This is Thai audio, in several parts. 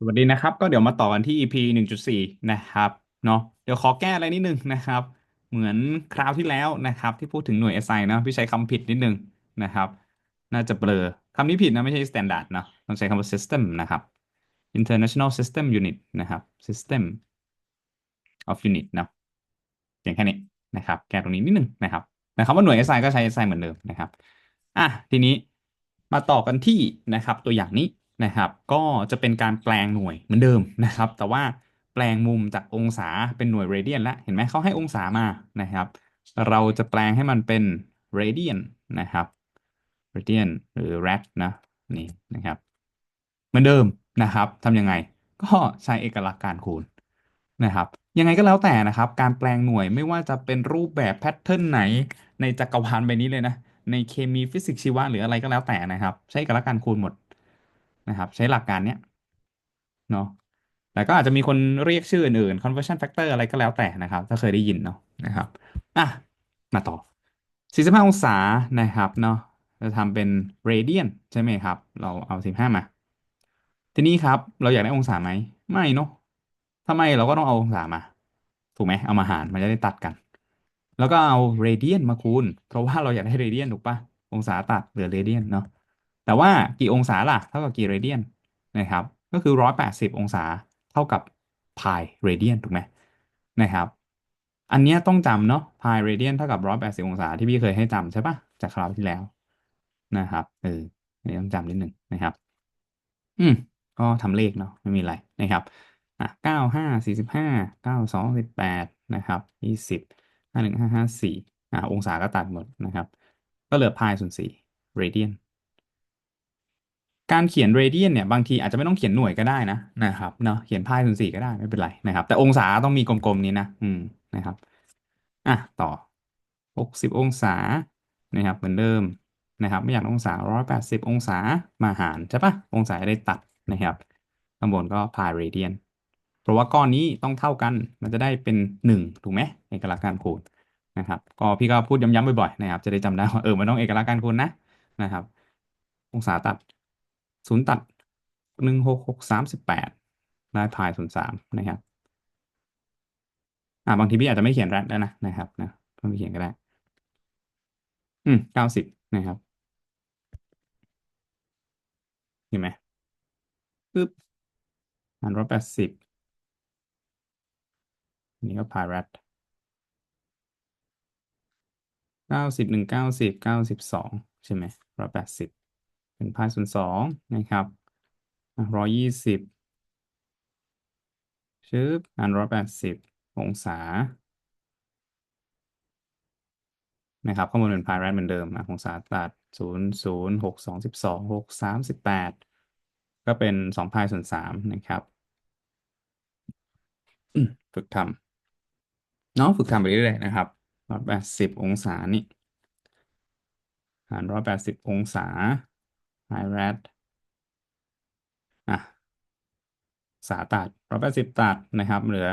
สวัสดีนะครับ ก็เดี๋ยวมาต่อกันที่ EP หนึ่งจุดสี่นะครับเนาะเดี๋ยวขอแก้อะไรนิดนึงนะครับ เหมือนคราวที่แล้วนะครับ ที่พูดถึงหน่วย SI นะพี่ใช้คำผิดนิดนึงนะครับ น่าจะเบลอคำนี้ผิดนะ ไม่ใช่ standard นะต้องใช้คำว่า system นะครับ international system unit นะครับ system of unit เนาะอย่างแค่นี้นะครับ แก้ตรงนี้นิดนึงนะครับแต่คำว่าหน่วย SI ก็ใช้ SI เหมือนเดิมนะครับอะทีนี้มาต่อกันที่นะครับตัวอย่างนี้ นะครับ ก็จะเป็นการแปลงหน่วยเหมือนเดิมนะครับ แต่ว่าแปลงมุมจากองศาเป็นหน่วยเรเดียนแล้วเห็นไหมเขาให้องศามานะครับ เราจะแปลงให้มันเป็นเรเดียนนะครับเรเดียนหรือ rad นะนี่นะครับเหมือนเดิมนะครับทำยังไงก็ใช้เอกลักษณ์การคูณนะครับ ยังไงก็แล้วแต่นะครับ การแปลงหน่วยไม่ว่าจะเป็นรูปแบบแพทเทิร์นไหน ในจักรวาลใบนี้เลยนะ ในเคมีฟิสิกส์ชีวะหรืออะไรก็แล้วแต่นะครับ ใช้เอกลักษณ์การคูณหมด นะครับ ใช้หลักการเนี้ยเนาะแต่ก็อาจจะมีคนเรียกชื่ออื่นๆ conversion factor อะไรก็แล้วแต่นะครับ ถ้าเคยได้ยินเนาะนะครับอะมาต่อ 45 องศานะครับเนาะจะทำเป็นเรเดียนใช่ไหมครับ เราเอา 15 มา ทีนี้ครับเราอยากได้องศาไหม ไม่เนาะทำไมเราก็ต้องเอาองศามา ถูกไหมเอามาหารมันจะได้ตัดกัน แล้วก็เอาเรเดียนมาคูณ เพราะว่าเราอยากได้เรเดียนถูกปะองศาตัดเหลือเรเดียนเนาะ แต่ว่ากี่องศาล่ะ เท่ากับกี่เรเดียนนะครับ ก็คือร้อยแปดสิบองศาเท่ากับพายเรเดียนถูกไหมนะครับ อันนี้ต้องจำเนาะพายเรเดียนเท่ากับร้อยแปดสิบองศาที่พี่เคยให้จำใช่ปะจากคราวที่แล้วนะครับเออนี่ต้องจำนิดหนึ่งนะครับ อืมก็ทำเลขเนาะไม่มีอะไรนะครับอะเก้าห้าสี่สิบห้าเก้าสองสิบแปดนะครับยี่สิบห้าหนึ่งห้าห้าสี่อ่าองศาก็ตัดหมดนะครับ ก็เหลือพายส่วนสี่เรเดียน การเขียนเรเดียนเนี่ยบางทีอาจจะไม่ต้องเขียนหน่วยก็ได้นะนะครับเนาะเขียนพายส่วนสี่ก็ได้ไม่เป็นไรนะครับ แต่องศาต้องมีกลมๆนี้นะ อืมนะครับอะต่อหกสิบองศานะครับ เหมือนเดิมนะครับ ไม่อยากองศาร้อยแปดสิบองศามาหารใช่ปะองศาได้ตัดนะครับข้างบนก็พายเรเดียนเพราะว่าก้อนนี้ต้องเท่ากันมันจะได้เป็นหนึ่งถูกไหมเอกลักษณ์การคูณนะครับก็พี่ก็พูดย้ำๆบ่อยๆนะครับ จะได้จำได้ว่าเออมันต้องเอกลักษณ์การคูณนะนะครับ องศาตัด ศูนย์ตัดหนึ่งหกหกสามสิบแปดได้พายศูนย์สามนะครับอ่าบางทีพี่อาจจะไม่เขียนแรดแล้วนะนะครับนะเพิ่มไปเขียนก็ได้ อืมเก้าสิบนะครับเห็นไหมปึ๊บหารร้อยแปดสิบอันนี้ก็พายแรดเก้าสิบหนึ่งเก้าสิบเก้าสิบสองใช่ไหมร้อยแปดสิบ เป็นพายศูนสองนะครับร้อยยี่สิบชึบหารร้อยแปดสิบองศา นะครับ ข้อมูลเป็นพายแรดเหมือนเดิมอะองศาตัดศูนย์ศูนย์หกสองสิบสองหกสามสิบแปดก็เป็นสองพายส่วนสามนะครับ ฝึกทำเนาะฝึกทำไปเรื่อยๆนะครับร้อยแปดสิบองศานี่หารร้อยแปดสิบองศา พายแรดอะสาตัดร้อยแปดสิบตัดนะครับ เหลือ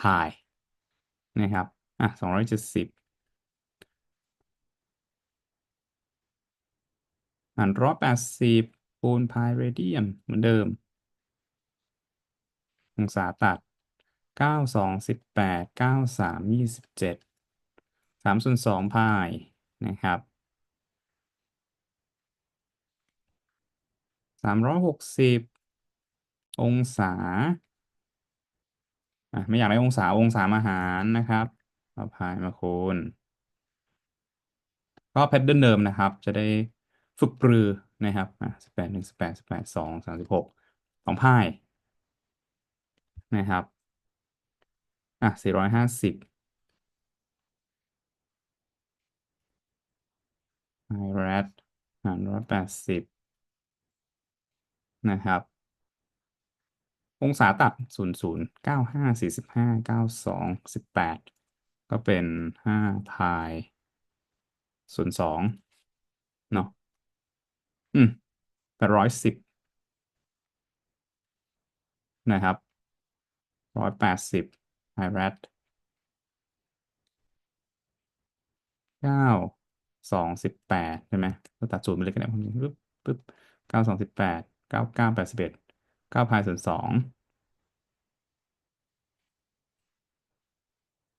พายนะครับอะสองร้อยเจ็ดสิบหารร้อยแปดสิบคูณพายเรเดียนเหมือนเดิม องศาตัดเก้าสองสิบแปดเก้าสามยี่สิบเจ็ดสามส่วนสองพายนะครับ สามร้อยหกสิบองศาอะไม่อยากได้องศาองศามาหารนะครับเอาพายมาคูณก็แพทเทิร์นเดิมนะครับ จะได้ฝึกปรือนะครับอะสิบแปดหนึ่งสิบแปดสิบแปดสองสามสิบหกสองพายนะครับอะสี่ร้อยห้าสิบไอแรดหารร้อยแปดสิบ นะครับ องศาตัดศูนย์ศูนย์เก้าห้าสี่สิบห้าเก้าสองสิบแปดก็เป็นห้าพายศูนย์สองเนาะอืมแปดร้อยสิบนะครับร้อยแปดสิบไฮแรดเก้าสองสิบแปดใช่ไหมเราตัดศูนย์ไปเลยก็ได้ปึ๊บปึ๊บเก้าสองสิบแปด เก้าเก้าแปดสิบเอ็ดเก้าพายส่วนสอง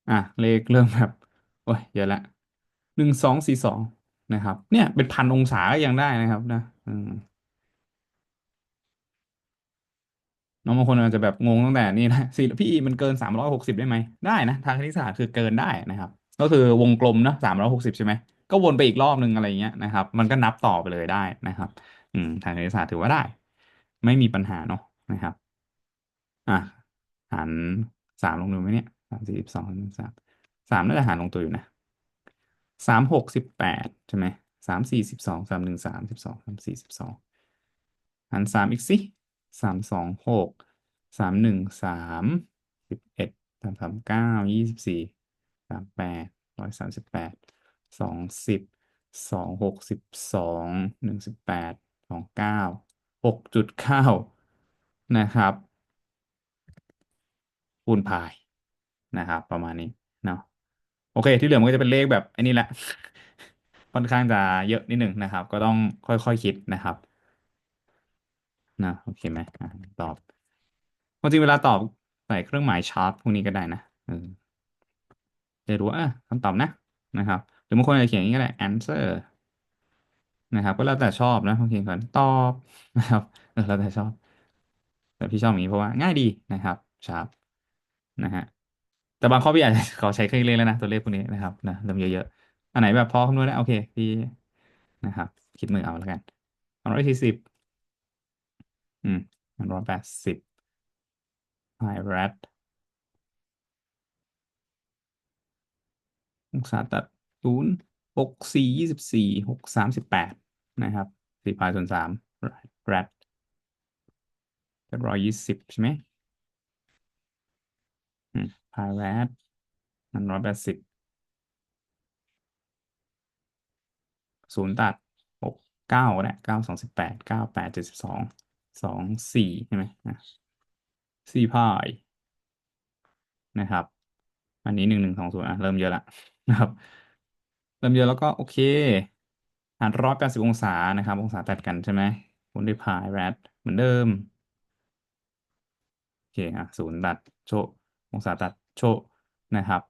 อะเลขเริ่มแบบโอ้ยเยอะละหนึ่งสองสี่สองนะครับ เนี่ยเป็นพันองศาก็ยังได้นะครับนะอืมน้องบางคนอาจจะแบบงงตั้งแต่นี่นะสี่พี่มันเกินสามร้อยหกสิบได้ไหมได้นะทางคณิตศาสตร์คือเกินได้นะครับ ก็คือวงกลมนะสามร้อยหกสิบใช่ไหมก็วนไปอีกรอบนึงอะไรเงี้ยนะครับ มันก็นับต่อไปเลยได้นะครับ อืมทางคณิตศาสตร์ถือว่าได้ ไม่มีปัญหาเนาะนะครับ อะหารสามลงดูไหมเนี่ยสามสี่สิบสองสามสามน่าจะหารลงตัวอยู่นะสามหกสิบแปดใช่ไหมสามสี่สิบสองสามหนึ่งสามสิบสองสามสี่สิบสองหารสามอีกสิสามสองหกสามหนึ่งสามสิบเอ็ดสามสามเก้ายี่สิบสี่สามแปดร้อยสามสิบแปดสองสิบสองหกสิบสองหนึ่งสิบแปดสองเก้า หกจุดเก้านะครับคูณพายนะครับ ประมาณนี้เนาะโอเค ที่เหลือมันก็จะเป็นเลขแบบอันนี้แหละค่อนข้างจะเยอะนิดหนึ่งนะครับ ก็ต้องค่อยๆคคิดนะครับนะโอเคไหมตอบความจริงเวลาตอบใส่เครื่องหมายชาร์ปพวกนี้ก็ได้นะเออจะรู้ว่าคำตอบนะนะครับ หรือบางคนอาจจะเขียนอย่างนี้ก็ได้ answer นะครับ ก็แล้วแต่ชอบนะบางทีก่อนตอบนะครับเออแล้วแต่ชอบ แต่พี่ชอบอย่างนี้เพราะว่าง่ายดีนะครับชาร์ปนะฮะแต่บางข้อพี่อาจจะขอใช้เครื่องเลขแล้วนะตัวเลขพวกนี้นะครับนะเริ่มเยอะๆอันไหนแบบพอคำนวณได้โอเคพี่นะครับ คิดมือเอาแล้วกันสองร้อยสี่สิบอืมสองร้อยแปดสิบ high rat องศาตัดศูนย์ หกสี่ยี่สิบสี่หกสามสิบแปดนะครับสี่พายส่วนสามแรดเป็นร้อยยี่สิบใช่ไหมพายแรดมันร้อยแปดสิบศูนย์ตัดหกเก้าก็ได้เก้าสองสิบแปดเก้าแปดเจ็ดสิบสองสองสี่ใช่ไหมนะสี่พายนะครับ อันนี้หนึ่งหนึ่งสองศูนย์อะ เริ่มเยอะละนะครับ เริ่มเยอะแล้วก็โอเค หารร้อยแปดสิบองศานะครับ องศาตัดกันใช่ไหมคูณด้วยพายแรดเหมือนเดิม โอเคอะศูนย์ตัดโชองศาตัดโชนะครับ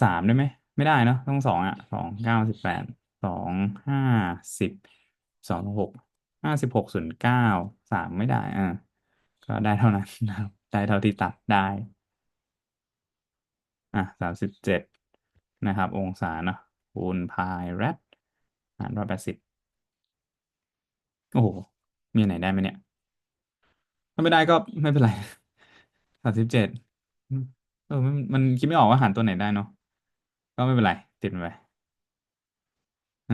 สามได้ไหม ไม่ได้เนาะต้องสองอะสองเก้าสิบแปดสองห้าสิบสองหกห้าสิบหกส่วนเก้าสามไม่ได้อะก็ได้เท่านั้นนะครับได้เท่าที่ตัดได้ อะสามสิบเจ็ดนะครับ องศาเนาะ คูณพายแรดหารร้อยแปดสิบโอ้โห มีไหนได้ไหมเนี่ย ถ้าไม่ได้ก็ไม่เป็นไรสามสิบเจ็ดเออมันมันคิดไม่ออกว่าหารตัวไหนได้เนาะก็ไม่เป็นไร ติดไป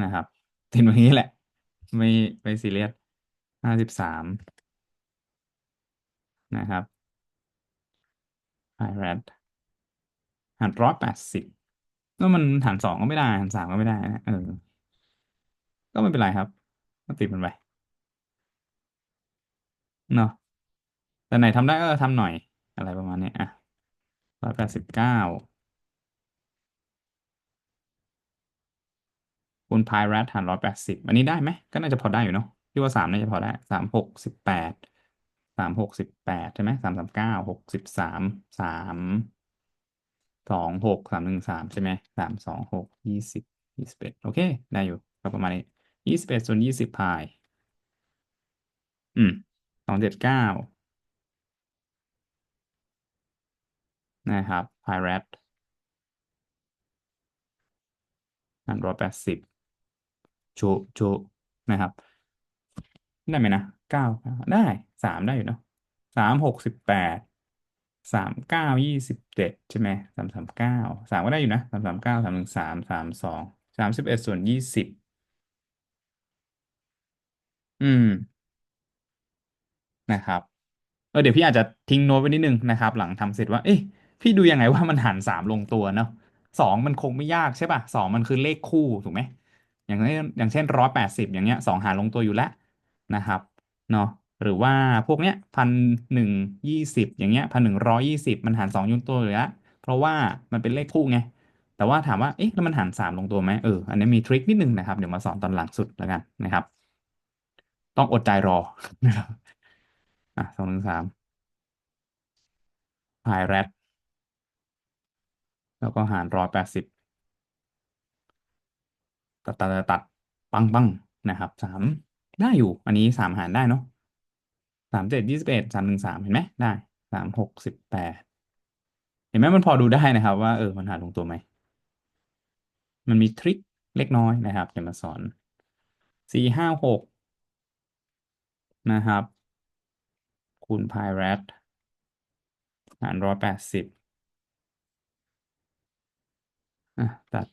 นะครับ ติดแบบนี้แหละ ไม่ไม่ซีเรียสห้าสิบสามนะครับไอแรดหารร้อยแปดสิบ แล้วมันหารสองก็ไม่ได้หารสามก็ไม่ได้นะเออ ก็ไม่เป็นไรครับก็ติดมันไปเนาะแต่ไหนทำได้ก็ทำหน่อย อะไรประมาณนี้อะร้อยแปดสิบเก้าคูณพายแรดหารร้อยแปดสิบอันนี้ได้ไหม ก็น่าจะพอได้อยู่เนาะพี่ว่าสามน่าจะพอได้สามหกสิบแปดสามหกสิบแปดใช่ไหมสามสามเก้าหกสิบสามสาม สองหกสามหนึ่งสามใช่ไหมสามสองหกยี่สิบยี่สิบเอ็ดโอเค ได้อยู่ก็ประมาณนี้ยี่สิบเอ็ดส่วนยี่สิบพาย อืมสองเจ็ดเก้านะครับพายแรดหารร้อยแปดสิบโชโชนะครับ ได้ไหมนะเก้าได้สามได้อยู่เนาะสามหกสิบแปด สามเก้ายี่สิบเจ็ดใช่ไหมสามสามเก้าสามก็ได้อยู่นะสามสามเก้าสามหนึ่งสามสามสองสามสิบเอ็ดส่วนยี่สิบอืมนะครับเออเดี๋ยวพี่อาจจะทิ้งโน้ตไว้นิดนึงนะครับ หลังทำเสร็จว่า เอ๊ะพี่ดูยังไงว่ามันหารสามลงตัวเนาะสองมันคงไม่ยากใช่ป่ะสองมันคือเลขคู่ถูกไหมอย่างเช่นอย่างเช่นร้อยแปดสิบอย่างเงี้ยสองหารลงตัวอยู่แล้วนะครับเนาะ หรือว่าพวกเนี้ยพันหนึ่งยี่สิบอย่างเงี้ยพันหนึ่งร้อยยี่สิบมันหารสองลงตัวอยู่แล้วเพราะว่ามันเป็นเลขคู่ไง แต่ว่าถามว่าเอ๊ะแล้วมันหารสามลงตัวไหมเอออันนี้มีทริคนิดนึงนะครับ เดี๋ยวมาสอนตอนหลังสุดแล้วกันนะครับ ต้องอดใจรอนะครับอะสองหนึ่งสามพายแรดแล้วก็หารร้อยแปดสิบตัดตัดตัดปังปังนะครับสามได้อยู่ อันนี้สามหารได้เนาะามเจ็ดยี่สิบเอ็ดสามหนึ่งสามเห็นไหมได้สามหกสิบแปดเห็นไหมมันพอดูได้นะครับว่าเออมันหารลงตัวไหม มันมีทริคเล็กน้อยนะครับจะมาสอนสี่ห้าหกนะครับ คูณพายแรดหารร้อยแปดสิบอะตัด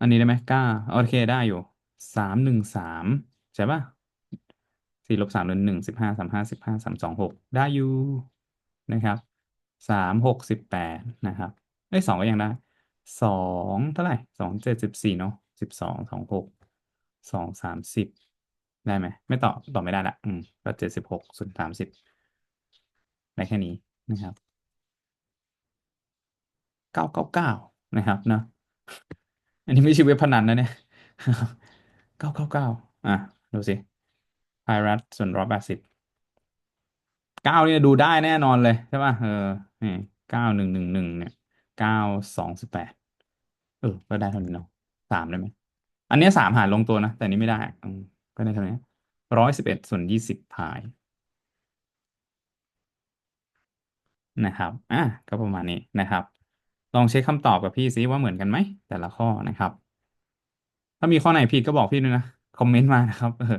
อันนี้ได้ไหมก้า โอเคได้อยู่สามหนึ่งสามใช่ป่ะ สี่ลบสามลบหนึ่งสิบห้าสามห้าสิบห้าสามสองหกได้อยู่นะครับสามหกสิบแปดนะครับไอ้สองก็ยังได้สองเท่าไหร่สองเจ็ดสิบสี่เนาะสิบสองสองหกสองสามสิบได้ไหมไม่ต่อต่อไม่ได้ละอืมก็เจ็ดสิบหกส่วนสามสิบได้แค่นี้นะครับเก้าเก้าเก้านะครับเนาะอันนี้ไม่ใช่เว็บพนันนะเนี่ยเก้าเก้าเก้าอะดูสิ ไพรัตส่วนร้อยแปดสิบเก้าเนี่ยดูได้แน่นอนเลยใช่ป่ะเออนี่เก้าหนึ่งหนึ่งหนึ่งเนี่ยเก้าสองสิบแปดเออ ก็ได้เท่านี้เนาะสามได้ไหม อันเนี้ยสามหารลงตัวนะ แต่อันนี้ไม่ได้ก็ได้เท่านี้ร้อยสิบเอ็ดส่วนยี่สิบพายนะครับ อะ ก็ประมาณนี้นะครับ ลองเช็คคำตอบกับพี่ซิว่าเหมือนกันไหม แต่ละข้อนะครับ ถ้ามีข้อไหนผิดก็บอกพี่ด้วยนะ คอมเมนต์มานะครับเออ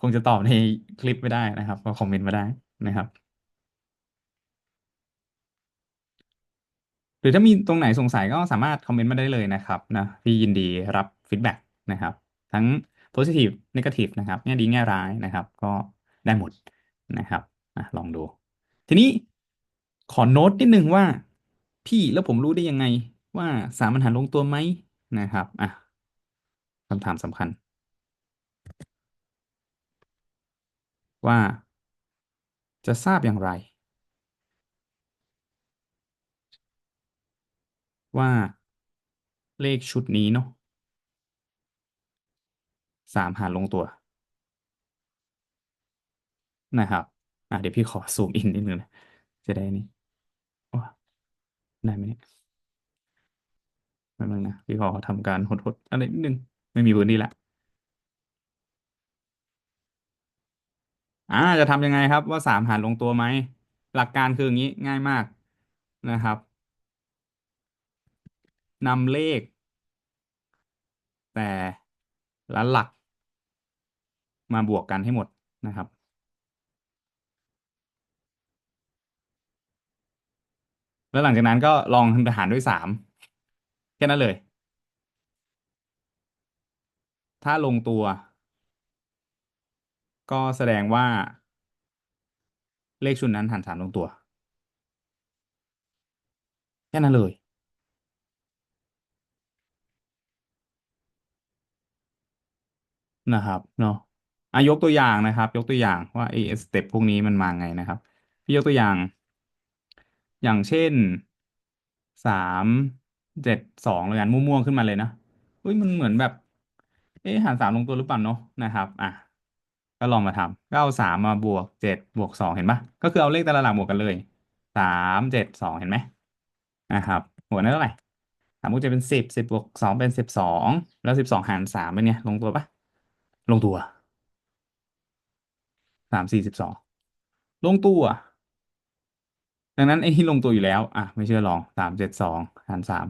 คงจะตอบในคลิปไม่ได้นะครับก็คอมเมนต์มาได้นะครับ หรือถ้ามีตรงไหนสงสัยก็สามารถคอมเมนต์มาได้เลยนะครับนะพี่ยินดีรับฟีดแบ็กนะครับ ทั้ง positive negative นะครับแง่ดีแง่ร้ายนะครับ ก็ได้หมดนะครับอะลองดู ทีนี้ขอโน้ตนิดนึงว่า พี่แล้วผมรู้ได้ยังไงว่าสามัญหารลงตัวไหมนะครับอะคำถามสำคัญ ว่าจะทราบอย่างไร ว่าเลขชุดนี้เนาะสามหารลงตัว นะครับ อะเดี๋ยวพี่ขอซูมอินนิดนึงนะ จะได้นี่ได้ไหมเนี่ยแป๊บนึงนะพี่ขอทำการหดๆอะไรนิดนึง ไม่มีพื้นที่ละ อ่าจะทำยังไงครับว่าสามหารลงตัวไหม หลักการคืออย่างนี้ง่ายมากนะครับนำเลข แต่ละหลัก มาบวกกันให้หมดนะครับ แล้วหลังจากนั้นก็ลองหารด้วยสามแค่นั้นเลย ถ้าลงตัว ก็แสดงว่า เลขชุดนั้นหารสามลงตัว แค่นั้นเลย นะครับเนาะอะยกตัวอย่างนะครับ ยกตัวอย่างว่าไอ้สเต็ปพวกนี้มันมาไงนะครับ พี่ยกตัวอย่าง อย่างเช่นสามเจ็ดสองเลยกันมั่วๆขึ้นมาเลยนะเฮ้ยมันเหมือนแบบ เอ๊ะหารสามลงตัวหรือเปล่าเนาะนะครับ อะ ก็ลองมาทำก็เอาสามมาบวกเจ็ดบวกสองเห็นปะก็คือเอาเลขแต่ละหลักบวกกันเลยสามเจ็ดสองเห็นไหมนะครับบวกนั้นเท่าไหร่สามบวกเจ็ดเป็นสิบสิบบวกสองเป็นสิบสองแล้วสิบสองหารสามเป็นไงลงตัวปะลงตัวสามสี่สิบสองลงตัวดังนั้นไอ้ที่ลงตัวอยู่แล้ว อะ ไม่เชื่อลองสามเจ็ดสองหารสาม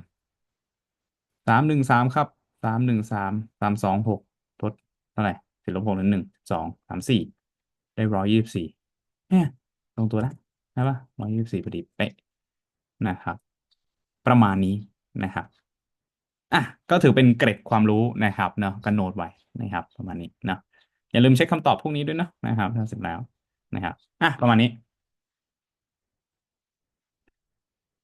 สามหนึ่งสามครับสามหนึ่งสามสามสองหกทดเท่าไหร่ สิบลบหกลบหนึ่งสองสามสี่ได้ร้อยยี่สิบสี่เนี่ยลงตัวแล้วใช่ปะร้อยยี่สิบสี่พอดีเป๊ะนะครับ ประมาณนี้นะครับอะก็ถือเป็นเกร็ดความรู้นะครับเนาะกันโนดไว้นะครับ ประมาณนี้เนาะอย่าลืมเช็คคำตอบพวกนี้ด้วยเนาะนะครับถ้าเสร็จแล้วนะครับอะประมาณนี้